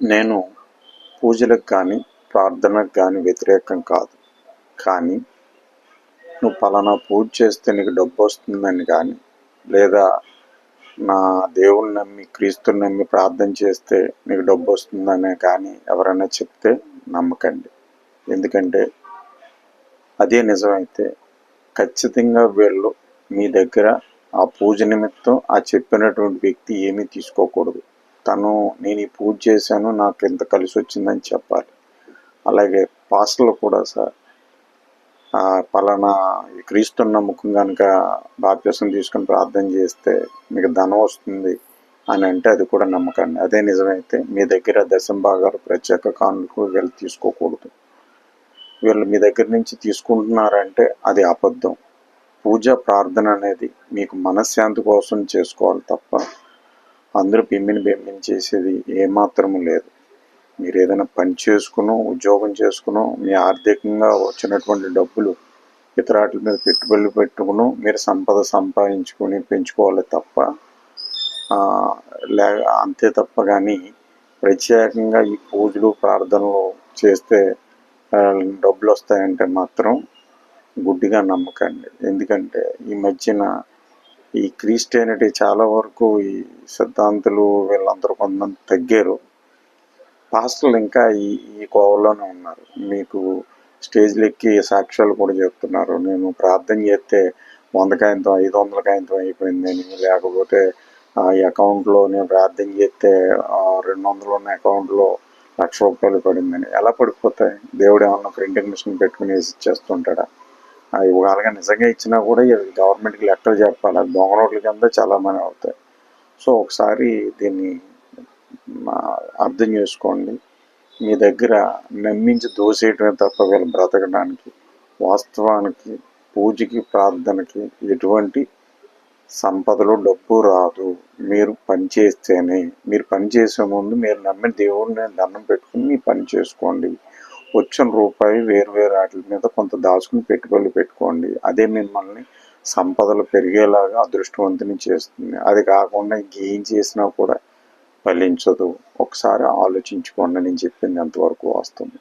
నేను పూజలకు కానీ ప్రార్థనకు కానీ వ్యతిరేకం కాదు. కానీ నువ్వు పలానా పూజ చేస్తే నీకు డబ్బు వస్తుందని కానీ లేదా నా దేవుని నమ్మి క్రీస్తుని నమ్మి ప్రార్థన చేస్తే నీకు డబ్బు వస్తుందనే కానీ ఎవరైనా చెప్తే నమ్మకండి. ఎందుకంటే అదే నిజమైతే ఖచ్చితంగా వీళ్ళు మీ దగ్గర ఆ పూజ నిమిత్తం ఆ చెప్పినటువంటి వ్యక్తి ఏమీ తీసుకోకూడదు. తను నేను ఈ పూజ చేశాను నాకు ఎంత కలిసి వచ్చిందని చెప్పాలి. అలాగే పాస్టర్లు కూడా సార్ పలానా క్రీస్తున్న ముఖం కనుక బాప్యసం తీసుకొని ప్రార్థన చేస్తే మీకు ధనం వస్తుంది అని అంటే అది కూడా నమ్మకండి. అదే నిజమైతే మీ దగ్గర దశం ప్రత్యేక కానుకలు వీళ్ళు తీసుకోకూడదు. వీళ్ళు మీ దగ్గర నుంచి తీసుకుంటున్నారంటే అది అబద్ధం. పూజ ప్రార్థన అనేది మీకు మనశ్శాంతి కోసం చేసుకోవాలి తప్ప అందరూ పిమ్మిని బిమ్మిని చేసేది ఏమాత్రము లేదు. మీరు ఏదైనా పని చేసుకునో ఉద్యోగం చేసుకునో మీ ఆర్థికంగా వచ్చినటువంటి డబ్బులు ఇతరాటి మీద పెట్టుబడులు పెట్టుకును మీరు సంపద సంపాదించుకొని పెంచుకోవాలి తప్ప లే అంతే తప్ప కానీ ప్రత్యేకంగా ఈ పూజలు ప్రార్థనలు చేస్తే డబ్బులు వస్తాయంటే మాత్రం గుడ్డిగా నమ్మకండి. ఎందుకంటే ఈ మధ్యన ఈ క్రిస్టియానిటీ చాలా వరకు ఈ సిద్ధాంతులు వీళ్ళందరూ కొంతమంది తగ్గారు. పాస్టర్లు ఇంకా ఈ ఈ కోవలోనే ఉన్నారు. మీకు స్టేజ్లు ఎక్కి సాక్ష్యాలు కూడా చెప్తున్నారు. నేను ప్రార్థన చేస్తే వంద కాయంతం ఐదు వందల కాయంతం అయిపోయిందని లేకపోతే ఆ అకౌంట్లో నేను ప్రార్థన చేస్తే రెండు వందలు ఉన్న అకౌంట్లో లక్ష రూపాయలు పడిందని. ఎలా పడిపోతాయి? దేవుడు ఏమన్నా ప్రింటింగ్ మిషన్ పెట్టుకుని వేసి ఇచ్చేస్తుంటాడా అవి ఒకవేళగా నిజంగా ఇచ్చినా కూడా గవర్నమెంట్కి లెక్కలు చెప్పాలి. అది దొంగ నోట్ల కింద చాలామంది అవుతాయి. సో ఒకసారి దీన్ని మా అర్థం చేసుకోండి. మీ దగ్గర నమ్మించి దోసేయటమే తప్ప వీళ్ళు బ్రతకడానికి వాస్తవానికి పూజకి ప్రార్థనకి ఎటువంటి సంపదలో డబ్బు రాదు. మీరు పని చేస్తేనే మీరు పని చేసే ముందు మీరు నమ్మిన దేవుడిని దండం పెట్టుకుని మీ పని చేసుకోండి. వచ్చిన రూపాయి వేరు వేరు వాటి మీద కొంత దాచుకుని పెట్టుబడులు పెట్టుకోండి. అదే మిమ్మల్ని సంపదలు పెరిగేలాగా అదృష్టవంతుని చేస్తుంది. అది కాకుండా ఇంకేం చేసినా కూడా ఫలించదు. ఒకసారి ఆలోచించుకోండి నేను చెప్పింది ఎంతవరకు వస్తుంది